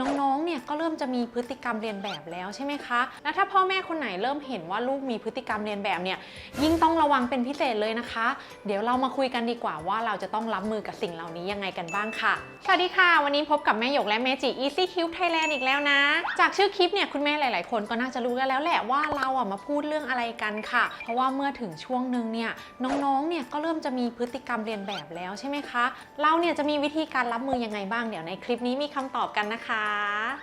น้องๆ เนี่ยก็เริ่มจะมีพฤติกรรมเรียนแบบแล้วใช่ไหมคะแล้วถ้าพ่อแม่คนไหนเริ่มเห็นว่าลูกมีพฤติกรรมเรียนแบบเนี่ยยิ่งต้องระวังเป็นพิเศษเลยนะคะ เดี๋ยวเรามาคุยกันดีกว่าว่าเราจะต้องรับมือกับสิ่งเหล่านี้ยังไงกันบ้างค่ะ สวัสดีค่ะ วันนี้พบกับแม่หยกและเมจิ Easy Cube Thailand อีกแล้วนะ จากชื่อคลิปเนี่ยคุณแม่หลาย ๆ คนก็น่าจะรู้กันแล้วแหละว่าเราอะมาพูดเรื่องอะไรกันค่ะ เพราะว่าเมื่อถึงช่วงหนึ่งเนี่ยน้อง ๆ เนี่ยก็เริ่มจะมีพฤติกรรมเรียนแบบแล้วใช่ไหมคะ เราเนี่ยจะมีวิธีการรับมือยังไงบ้างเดี๋ยวในคลิปนี้มีคำตอบกันนะคะ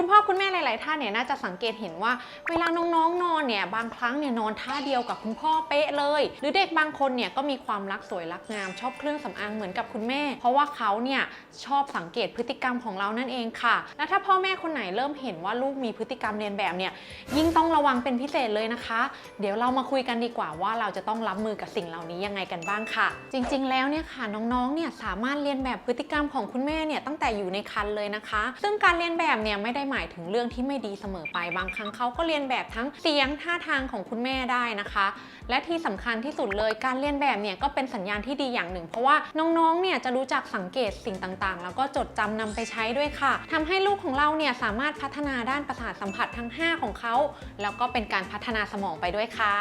คุณพ่อคุณแม่หลาย ๆ ท่านเนี่ยน่าจะสังเกตเห็นว่า เวลาน้อง ๆ นอนเนี่ยบางครั้งเนี่ยนอนท่าเดียวกับคุณพ่อเป๊ะเลย หรือเด็กบางคนเนี่ยก็มีความรักสวยรักงามชอบเครื่องสำอางเหมือนกับคุณแม่ เพราะว่าเขาเนี่ยชอบสังเกตพฤติกรรมของเรานั่นเองค่ะ และถ้าพ่อแม่คนไหนเริ่มเห็นว่าลูกมีพฤติกรรมเรียนแบบเนี่ยยิ่งต้องระวังเป็นพิเศษเลยนะคะ เดี๋ยวเรามาคุยกันดีกว่าว่าเราจะต้องรับมือกับสิ่งเหล่านี้ยังไงกันบ้างค่ะ จริง ๆ แล้วเนี่ยค่ะน้อง ๆ เนี่ยสามารถเรียนแบบพฤติกรรมของคุณแม่เนี่ยตั้งแต่อยู่ในครรภ์เลยนะคะ ซึ่งการเรียนแบบเนี่ยไม่ได้หมายถึงเรื่องที่ไม่ดีเสมอไปบางครั้งเขาก็เรียนแบบทั้งเสียงท่าทางของคุณแม่ได้นะคะ และที่สำคัญที่สุดเลยการเรียนแบบเนี่ยก็เป็นสัญญาณที่ดีอย่างหนึ่ง เพราะว่าน้องๆเนี่ยจะรู้จักสังเกตสิ่งต่างๆ แล้วก็จดจำนำไปใช้ด้วยค่ะทำให้ลูกของเราเนี่ยสามารถพัฒนาด้านประสาทสัมผัสทั้ง 5 ของเขาแล้วก็เป็นการพัฒนาสมองไปด้วยค่ะ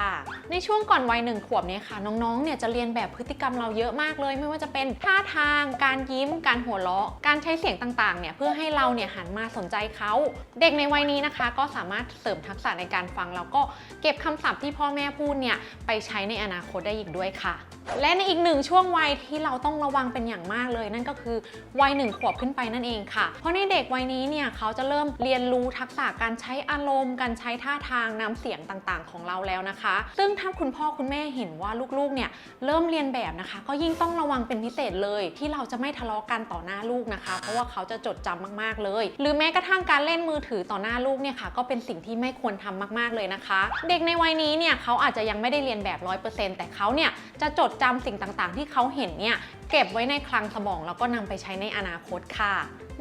ในช่วงก่อนวัยหนึ่งขวบเนี่ยค่ะน้องๆเนี่ยจะเรียนแบบพฤติกรรมเราเยอะมากเลย ไม่ว่าจะเป็นท่าทาง การยิ้ม การหัวเราะ การใช้เสียงต่างๆเนี่ยเพื่อให้เราเนี่ยหันมาสนใจเขาเด็กในวัยนี้นะคะ ก็สามารถเสริมทักษะในการฟัง แล้วก็เก็บคำศัพท์ที่พ่อแม่พูดเนี่ยไปใช้ในอนาคตได้อีกด้วยค่ะ และในอีกหนึ่งช่วงวัยที่เราต้องระวังเป็นอย่างมากเลย นั่นก็คือวัยหนึ่งขวบขึ้นไปนั่นเองค่ะ เพราะในเด็กวัยนี้เนี่ยเขาจะเริ่มเรียนรู้ทักษะการใช้อารมณ์ การใช้ท่าทางน้ำเสียงต่างๆ ของเราแล้วนะคะ ซึ่งถ้าคุณพ่อคุณแม่เห็นว่าลูกๆเนี่ยเริ่มเรียนแบบนะคะ ก็ยิ่งต้องระวังเป็นพิเศษเลย ที่เราจะไม่ทะเลาะกันต่อหน้าลูกนะคะ เพราะว่าเขาจะจดจำมากๆเลย หรือแม้กระทั่งการเล่นมือถือต่อหน้าลูกเนี่ยค่ะก็เป็นสิ่งที่ไม่ควรทำมากๆเลยนะคะ เด็กในวัยนี้เนี่ยเขาอาจจะยังไม่ได้เรียนแบบ 100%แต่เขาเนี่ย จะจดจำสิ่งต่างๆ ที่เขาเห็นเนี่ย เก็บไว้ในคลังสมองแล้วก็นำไปใช้ในอนาคตค่ะ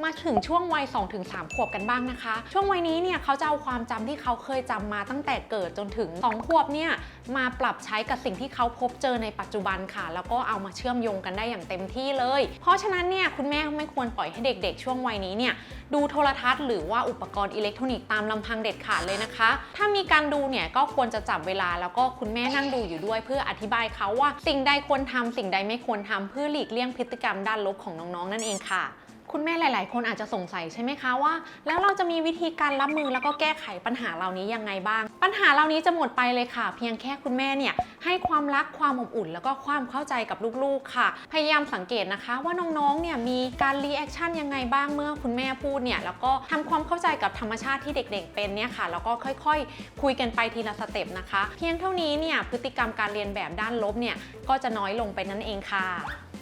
มาถึงช่วงวัย 2-3 ขวบกันบ้างนะคะ ช่วงวัยนี้เนี่ยเขาจะเอาความจำที่เขาเคยจำมาตั้งแต่เกิดจนถึง 2 ขวบเนี่ยมาปรับใช้กับสิ่งที่เขาพบเจอในปัจจุบันค่ะ แล้วก็เอามาเชื่อมโยงกันได้อย่างเต็มที่เลย เพราะฉะนั้นเนี่ยคุณแม่ไม่ควรปล่อยให้เด็กๆ ช่วงวัยนี้เนี่ยดูโทรทัศน์หรือว่าอุปกรณ์อิเล็กทรอนิกส์ตามลำพังเด็ดขาดเลยนะคะ ถ้ามีการดูเนี่ยก็ควรจะจับเวลาแล้วก็คุณแม่นั่งดูอยู่ด้วย เพื่ออธิบายเขาว่าสิ่งใดควรทำสิ่งใดไม่ควรทำเพื่อหลีกเลี่ยงพฤติกรรมด้านลบของน้องๆ นั่นเองค่ะ คุณแม่หลาย ๆ คนอาจจะสงสัยใช่ไหมคะว่า แล้วเราจะมีวิธีการรับมือแล้วก็แก้ไขปัญหาเหล่านี้ยังไงบ้าง ปัญหาเหล่านี้จะหมดไปเลยค่ะ เพียงแค่คุณแม่เนี่ยให้ความรักความอบอุ่น แล้วก็ความเข้าใจกับลูก ๆ ค่ะ พยายามสังเกตนะคะว่าน้อง ๆ เนี่ยมีการรีแอคชั่นยังไงบ้างเมื่อคุณแม่พูดเนี่ยแล้วก็ทำความเข้าใจกับธรรมชาติที่เด็ก ๆ เป็นเนี่ยค่ะแล้วก็ค่อยๆคุยกันไปทีละสเต็ปนะคะ เพียงเท่านี้เนี่ยพฤติกรรมการเรียนแบบด้านลบเนี่ยก็จะน้อยลงไปนั่นเองค่ะ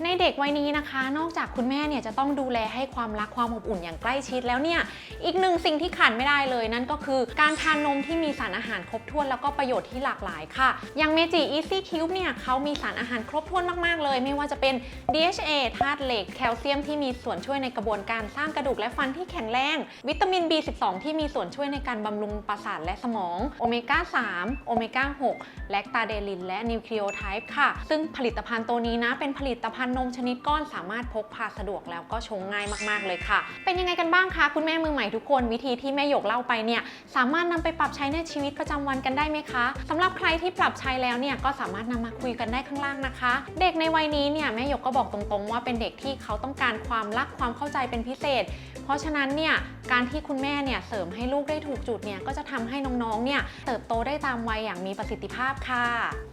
ในเด็กวัยนี้นะคะ นอกจากคุณแม่เนี่ยจะต้องดูแลให้ความรักความอบอุ่นอย่างใกล้ชิดแล้วเนี่ย อีกหนึ่งสิ่งที่ขาดไม่ได้เลยนั่นก็คือการทานนมที่มีสารอาหารครบถ้วนแล้วก็ประโยชน์ที่หลากหลายค่ะ อย่างเมจิ Easy Cube เนี่ยเขามีสารอาหารครบถ้วนมาก ๆ เลย ไม่ว่าจะเป็น DHA ธาตุเหล็ก แคลเซียมที่มีส่วนช่วยในกระบวนการสร้างกระดูกและฟันที่แข็งแรง วิตามิน B12 ที่มีส่วนช่วยในการบำรุงประสาทและสมอง โอเมก้า 3 โอเมก้า 6 แลคตาเดลิน และนิวคลีโอไทป์ค่ะ ซึ่งผลิตภัณฑ์ตัวนี้นะ เป็นผลิตภัณฑ์นมชนิดก้อนสามารถพกพาสะดวกแล้วก็ชงง่ายมาก ๆ เลยค่ะ เป็นยังไงกันบ้างคะคุณแม่มือใหม่ทุกคนวิธีที่แม่หยกเล่าไปเนี่ยสามารถนำไปปรับใช้ในชีวิตประจำวันกันได้ไหมคะสำหรับใครที่ปรับใช้แล้วเนี่ยก็สามารถนำมาคุยกันได้ข้างล่างนะคะ เด็กในวัยนี้เนี่ยแม่หยกก็บอกตรงๆ ว่าเป็นเด็กที่เขาต้องการความรักความเข้าใจเป็นพิเศษ เพราะฉะนั้นเนี่ยการที่คุณแม่เนี่ยเสริมให้ลูกได้ถูกจุดเนี่ยก็จะทำให้น้องๆเนี่ยเติบโตได้ตามวัยอย่างมีประสิทธิภาพค่ะ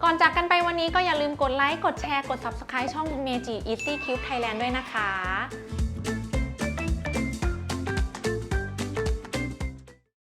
ก่อนจากกันไปวันนี้ก็อย่าลืมกดไลค์กดแชร์กด subscribe ช่อง Meiji Easy Cube Thailand ด้วยนะคะ